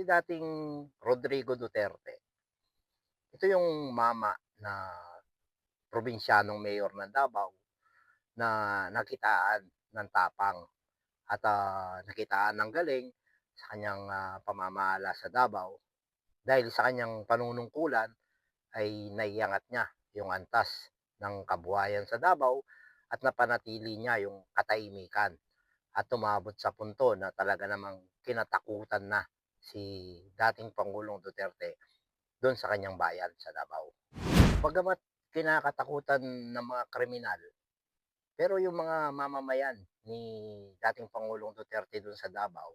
si dating Rodrigo Duterte. Ito yung mama na probinsyanong mayor ng Davao na nakitaan ng tapang at ah, nakitaan ng galing sa kanyang ah, pamamahala sa Davao dahil sa kanyang panunungkulan ay naiangat niya yung antas ng kabuhayan sa Davao at napanatili niya yung katahimikan at tumabot sa punto na talaga namang kinatakutan na si dating Pangulong Duterte doon sa kanyang bayan sa Davao. Bagamat kinakatakutan ng mga kriminal, pero yung mga mamamayan ni dating Pangulong Duterte doon sa Davao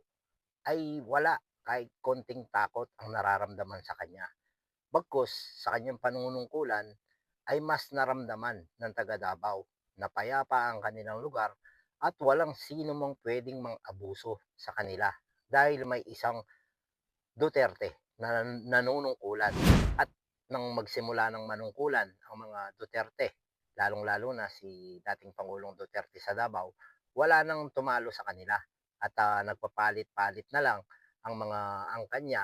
ay wala kahit konting takot ang nararamdaman sa kanya. Bagkus sa kanyang panunungkulan ay mas naramdaman ng taga Davao na payapa ang kanilang lugar at walang sino mang pwedeng mang-abuso sa kanila dahil may isang Duterte na nanunungkulan at nang magsimula ng manungkulan ang mga Duterte lalong-lalo na si dating Pangulong Duterte sa Davao wala nang tumalo sa kanila at ah, nagpapalit-palit na lang ang mga angkan niya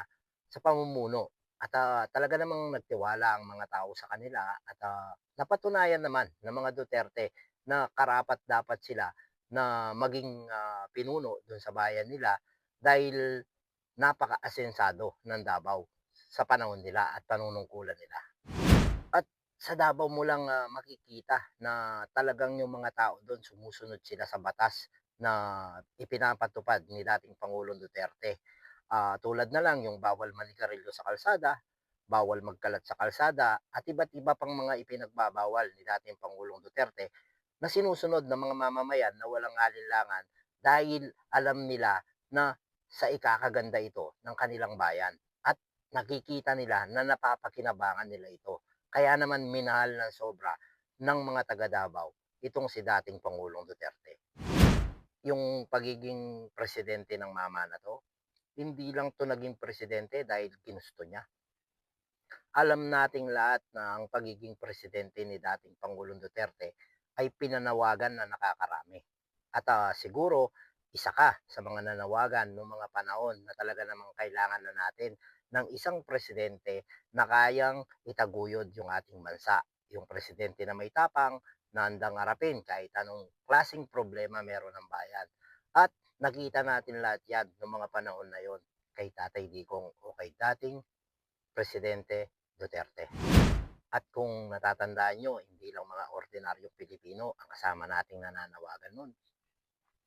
sa pamumuno. At ah, talaga namang nagtiwala ang mga tao sa kanila at ah, napatunayan naman ng mga Duterte na karapat dapat sila na maging ah, pinuno doon sa bayan nila dahil napaka-asensado ng Davao sa panahon nila at panunungkulan nila. At sa Davao mo lang ah, makikita na talagang yung mga tao doon sumusunod sila sa batas na ipinapatupad ni dating Pangulong Duterte. Ah, tulad na lang yung bawal manigarilyo sa kalsada, bawal magkalat sa kalsada, at iba't iba pang mga ipinagbabawal ni dating Pangulong Duterte na sinusunod ng mga mamamayan na walang alinlangan dahil alam nila na sa ikakaganda ito ng kanilang bayan at nakikita nila na napapakinabangan nila ito. Kaya naman minahal ng sobra ng mga taga Davao itong si dating Pangulong Duterte. Yung pagiging presidente ng mama na to, hindi lang to naging presidente dahil ginusto niya. Alam nating lahat na ang pagiging presidente ni dating Pangulong Duterte ay pinanawagan na nakakarami. At ah, siguro, isa ka sa mga nanawagan noong mga panahon na talaga namang kailangan na natin ng isang presidente na kayang itaguyod yung ating bansa. Yung presidente na may tapang, na handang harapin kahit anong klasing problema meron ng bayan. At nakita natin lahat yan noong mga panahon na yon kay Tatay Digong o kay dating Presidente Duterte. At kung natatandaan nyo, hindi lang mga ordinaryong Pilipino ang kasama nating nananawagan nun.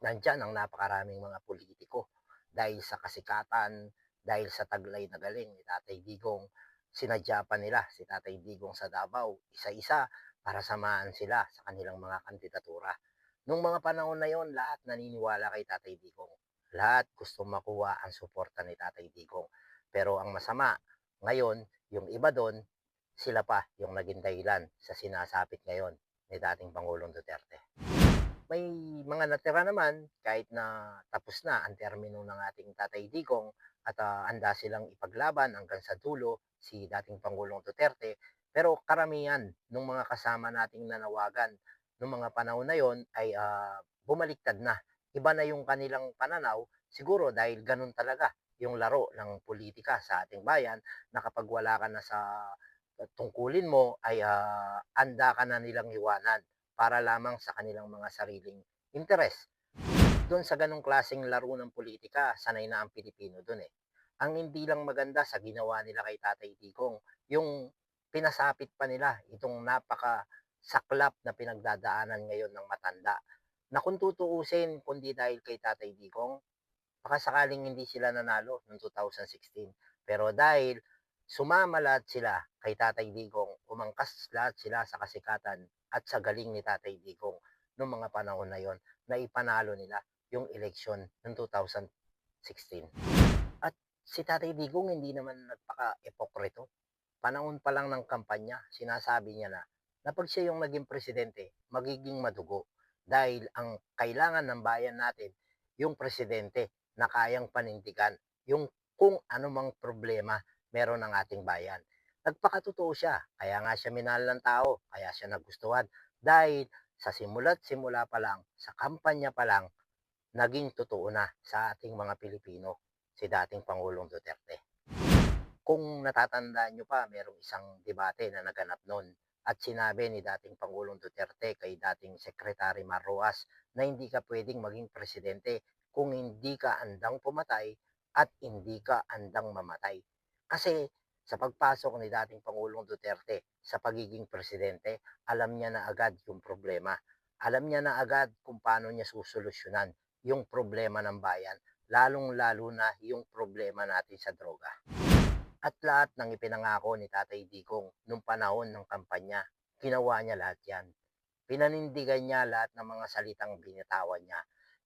Nandyan ang napakaraming mga politiko dahil sa kasikatan, dahil sa taglay na galing ni Tatay Digong, sinadya pa nila si Tatay Digong sa Davao, isa-isa para samahan sila sa kanilang mga kandidatura. Nung mga panahon na yon, lahat naniniwala kay Tatay Digong. Lahat gusto makuha ang suporta ni Tatay Digong. Pero ang masama, ngayon, yung iba doon, sila pa yung naging dahilan sa sinasapit ngayon ni dating Pangulong Duterte. May mga natira naman kahit na tapos na ang termino ng ating Tatay Digong at ah, handa silang ipaglaban hanggang sa dulo si dating Pangulong Duterte pero karamihan ng mga kasama nating nanawagan nung mga panahon na yon ay ah, bumaliktad na. Iba na yung kanilang pananaw, siguro dahil ganun talaga yung laro ng politika sa ating bayan na kapag wala ka na sa tungkulin mo ay ah, anda ka na nilang iwanan para lamang sa kanilang mga sariling interes. Doon sa ganong klaseng laro ng politika, sanay na ang Pilipino doon eh. Ang hindi lang maganda sa ginawa nila kay Tatay Digong, yung pinasapit pa nila itong napaka saklap na pinagdadaanan ngayon ng matanda. Na kung tutuusin, kundi dahil kay Tatay Digong, baka sakaling hindi sila nanalo noong 2016. Pero dahil sumama lahat sila kay Tatay Digong, umangkas lahat sila sa kasikatan at sa galing ni Tatay Digong noong mga panahon na yon na ipanalo nila yung eleksyon ng 2016. At si Tatay Digong hindi naman nagpaka-epokrito panahon pa lang ng kampanya, sinasabi niya na na pag siya yung naging presidente, magiging madugo. Dahil ang kailangan ng bayan natin, yung presidente na kayang panindigan, yung kung anumang problema meron ng ating bayan. Nagpakatotoo siya, kaya nga siya minahal ng tao, kaya siya nagustuhan. Dahil sa simula't simula pa lang, sa kampanya pa lang, naging totoo na sa ating mga Pilipino si dating Pangulong Duterte. Kung natatandaan niyo pa, merong isang debate na naganap no'n at sinabi ni dating Pangulong Duterte kay dating Secretary Marroas na hindi ka puwedeng maging presidente kung hindi ka andang pumatay at hindi ka andang mamatay. Kasi sa pagpasok ni dating Pangulong Duterte sa pagiging presidente, alam niya na agad yung problema. Alam niya na agad kung paano niya susolusyunan yung problema ng bayan, lalong-lalo na yung problema natin sa droga. At lahat ng ipinangako ni Tatay Digong nung panahon ng kampanya, ginawa niya lahat yan. Pinanindigan niya lahat ng mga salitang binitawan niya.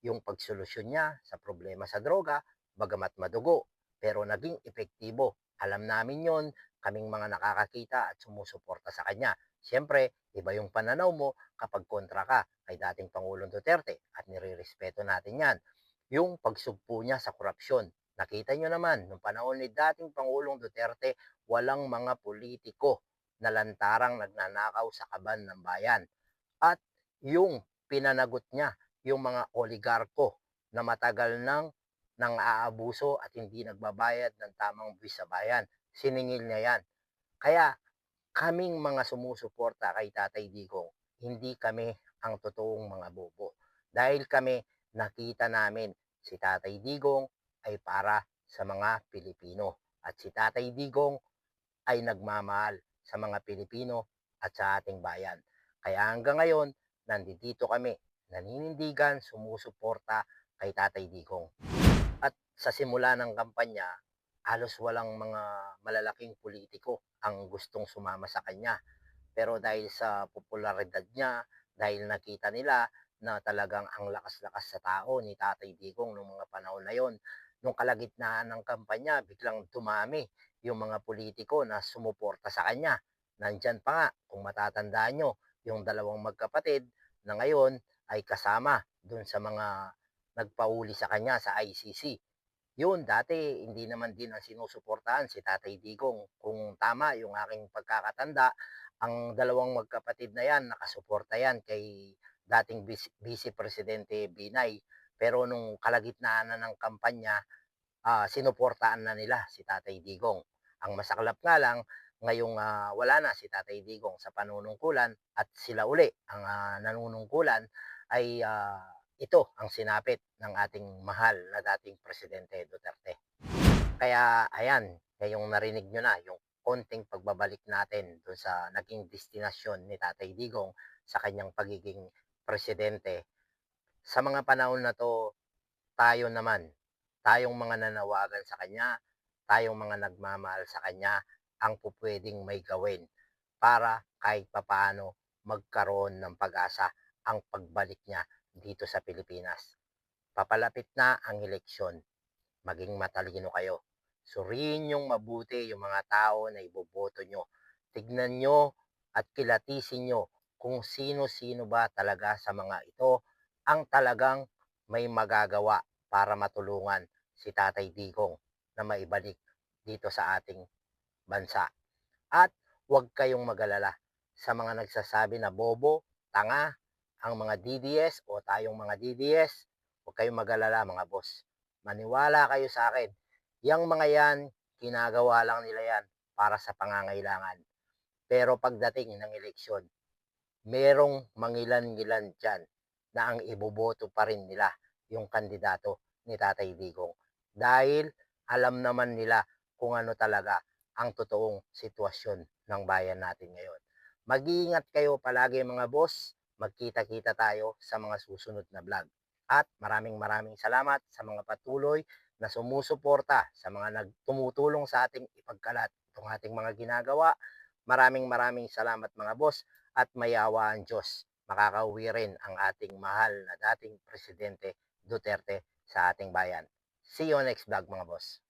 Yung pagsolusyon niya sa problema sa droga, bagamat madugo, pero naging epektibo. Alam namin yon kaming mga nakakakita at sumusuporta sa kanya. Siyempre, iba yung pananaw mo kapag kontra ka kay dating Pangulong Duterte at nirirespeto natin yan. Yung pagsugpo niya sa korupsyon, Nakita nyo naman, nung panahon ni dating Pangulong Duterte, walang mga politiko na lantarang nagnanakaw sa kaban ng bayan. At yung pinanagot niya, yung mga oligarko na matagal nang nang aabuso at hindi nagbabayad ng tamang buwis sa bayan. Siningil niya yan. Kaya kaming mga sumusuporta kay Tatay Digong, hindi kami ang totoong mga bobo. Dahil kami nakita namin si Tatay Digong ay para sa mga Pilipino. At si Tatay Digong ay nagmamahal sa mga Pilipino at sa ating bayan. Kaya hanggang ngayon, nandito kami, naninindigan, sumusuporta kay Tatay Digong. Sa simula ng kampanya, halos walang mga malalaking politiko ang gustong sumama sa kanya. Pero dahil sa popularidad niya, dahil nakita nila na talagang ang lakas-lakas sa tao ni Tatay Digong noong mga panahon na yon, nung kalagitnaan ng kampanya, biglang dumami yung mga politiko na sumuporta sa kanya. Nandyan pa nga, kung matatandaan nyo, yung dalawang magkapatid na ngayon ay kasama dun sa mga nagpauli sa kanya sa ICC. Yun, dati hindi naman din ang sinusuportahan si Tatay Digong. Kung tama yung aking pagkakatanda, ang dalawang magkapatid na yan, nakasuporta yan kay dating Vice Presidente Binay pero nung kalagitnaan na ng kampanya, uh, sinuportaan na nila si Tatay Digong. Ang masaklap nga lang, ngayong uh, wala na si Tatay Digong sa panunungkulan at sila uli ang uh, nanunungkulan ay uh, ito ang sinapit ng ating mahal na dating Presidente Duterte. Kaya ayan, ngayong narinig nyo na yung konting pagbabalik natin doon sa naging destinasyon ni Tatay Digong sa kanyang pagiging presidente sa mga panahon na to, tayo naman, tayong mga nanawagan sa Kanya, tayong mga nagmamahal sa Kanya, ang pupwedeng may gawin para kahit papaano magkaroon ng pag-asa ang pagbalik niya dito sa Pilipinas. Papalapit na ang eleksyon. Maging matalino kayo. Suriin niyong mabuti yung mga tao na iboboto nyo. Tignan nyo at kilatisin nyo kung sino-sino ba talaga sa mga ito ang talagang may magagawa para matulungan si Tatay Digong na maibalik dito sa ating bansa. At huwag kayong magalala sa mga nagsasabi na bobo, tanga, ang mga DDS o tayong mga DDS, huwag kayong magalala mga boss. Maniwala kayo sa akin. Yang mga yan, ginagawa lang nila yan para sa pangangailangan. Pero pagdating ng eleksyon, merong mangilan-ngilan dyan na ang iboboto pa rin nila yung kandidato ni Tatay Digong. Dahil alam naman nila kung ano talaga ang totoong sitwasyon ng bayan natin ngayon. Mag-iingat kayo palagi mga boss magkita-kita tayo sa mga susunod na vlog. At maraming maraming salamat sa mga patuloy na sumusuporta sa mga nagtumutulong sa ating ipagkalat itong ating mga ginagawa. Maraming maraming salamat mga boss at mayawa ang Diyos. Makakauwi rin ang ating mahal na dating Presidente Duterte sa ating bayan. See you next vlog mga boss.